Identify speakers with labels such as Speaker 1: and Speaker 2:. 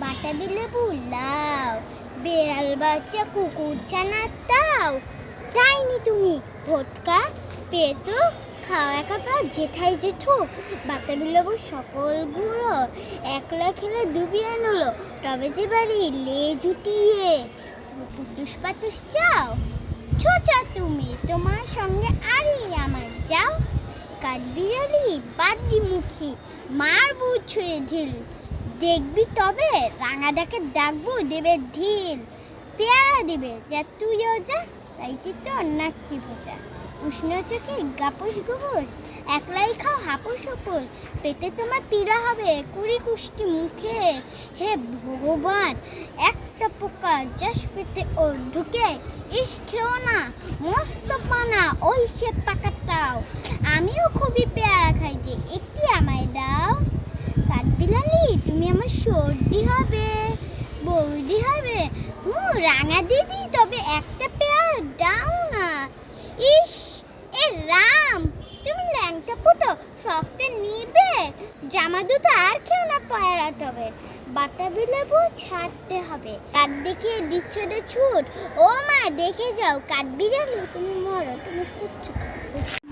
Speaker 1: বাটাবি লেবু লাও বেড়াল বাচ্চা কুকুর ছানা তাও। তাইনি তুমি, ভোটকা, পেটো খাও একা পাও জেঠাই জেঠু বাতাবি লেবু সকল গুঁড়ো একলা খেলে ডুবিয়ে নলো তবে যে বাড়ি লে জুটিয়ে পুটুস পাতুস চাও। ছোচা তুমি, তোমার সঙ্গে আরই আমার যাও। কাঠবিড়ালি বাড্ডি মুখী মারবু ছুঁড়ে ঢিল। দেখবি তবে, রাঙাদাকে ডাকবো, দেবে ঢিল, পেয়ারা দিবে, যা তুইও যা, তাই তাইতে তো নাকটি ভোজা। উষ্ণ চোখে গাপুস গোবর, একলাই খাও হাপুস হপুস পেটে তোমার পিলা হবে, কুড়ি কুষ্টি মুখে। হে ভগবান, একটা পোকা জাস পেতে ও ঢুকে, ইস খেও না, মস্ত পানা, ওই সে পাকাটাও। আমিও খুবই পেয়ারা খাই যে একটি আমায় দাও কাঠবিলালি তুমি আমার সর্দি হবে, বৌদি হবে। হুম রাঙা দিদি, তবে একটা পেয়ার দাও না। ইস, এ রাম, তুমি ল্যাংটা ফুটো, শক্তে নিবে? জামা দুটো আর কেউ না পেয়ারা তবে বাটাবি লেবু ছাড়তে হবে। কাঠ দেখিয়ে দিচ্ছ ছুট? ও মা, দেখে যাও কাঠ বিড়ালি, তুমি মরো, তুমি কিচ্ছু করো।